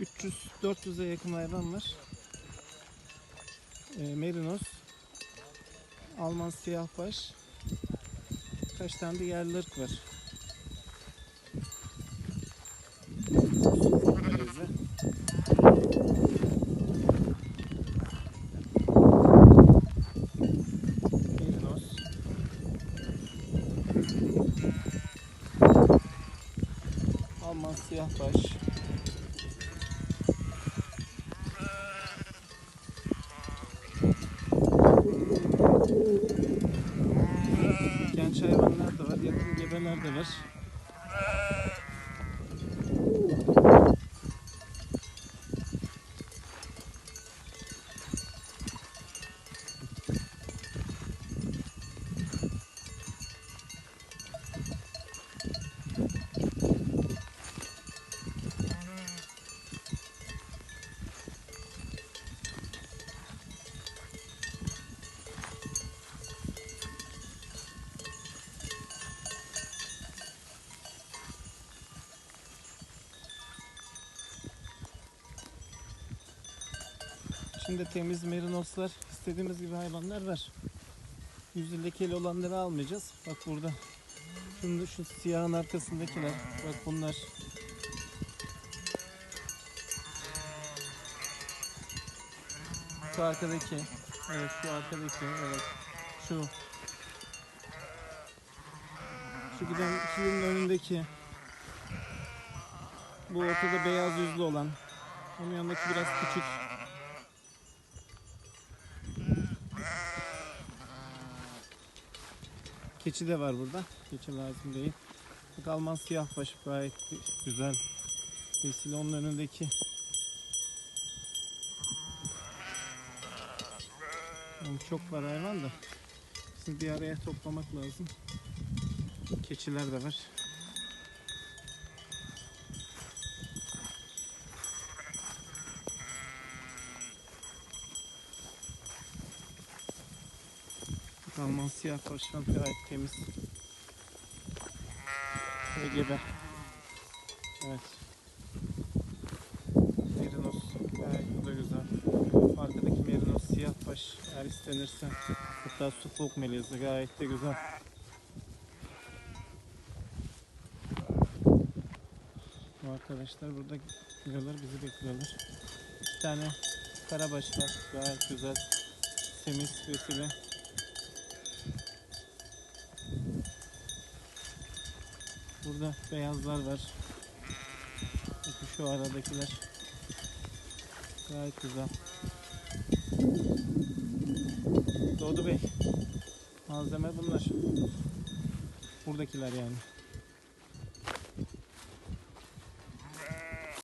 300-400'e yakın hayvan var. E, merinos, Alman siyahbaş, kaç tane de yerli ırk var. Alman siyahbaş. Thomas. De var. Şimdi temiz merinoslar, istediğimiz gibi hayvanlar var. Yüzü lekeli olanları almayacağız. Bak burada. Şimdi şu siyahın arkasındakiler. Bak bunlar. Şu arkadaki. Evet şu arkadaki. Evet. Şu. Şu giden ikilinin önündeki. Bu ortada beyaz yüzlü olan. Onun yanındaki biraz küçük. Keçi de var burada. Keçi lazım değil. Bak Alman siyahbaş gayet güzel. Vesile onun önündeki. Yani çok var hayvan da. Şimdi bir araya toplamak lazım. Keçiler de var. Alman siyahbaş şu an gayet temiz. Ve gebe. Evet. Merinos gayet bu da güzel. Arkadaki merinos siyahbaş eğer istenirse. Hatta suffolk melezi gayet de güzel. Bu arkadaşlar burada gidiyorlar bizi bekliyorlar. İki tane karabaş var gayet güzel. Temiz vesile. Burada beyazlar var. Bakın şu aradakiler. Gayet güzel. Doğdu Bey. Malzeme bunlar. Buradakiler yani.